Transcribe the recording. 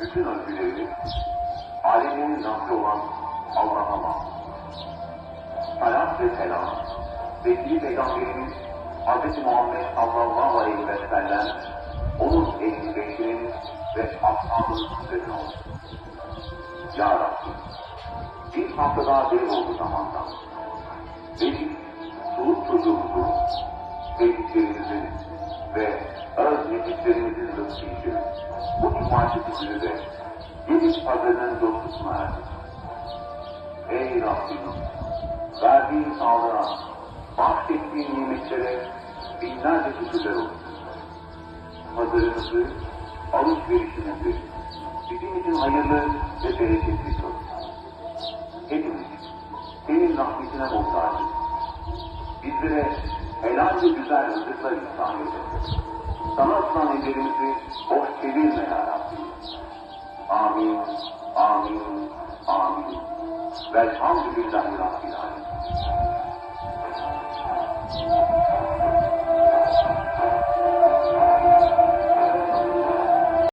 bütün övgüleri alemin Rabbi olan Allah'a mahsus. Salat ve selam, Zeki Peygamberimiz Hz. Muhammed sallallahu aleyhi ve sellem, onun ehli beşinin ve ashabının üzerine olsun. Ya Rabbi, bir haftada bir oldu zamandan. Benim çoluk çocuğumuzu, sevdiklerimizin ve öz nefislerimizin rızkı için bu cumartesi günü de Geniş pazarının dostusuna erdik. Ey Rabbim, verdiğin sağlığa, bahsettiğin nimetlere binlerce şükürler olsun. Pazarımızı, alışverişimizi bizim için hayırlı ve bereketli kıl. Hepimiz senin rahmetine muhtacız bizlere helal ve güzel rızıklar ihsan edildi. Sana sahnelerimizi boş çevirme ya Rabbi. Amin, amin, amin. Velhamdülillahi Rabbil Alemin.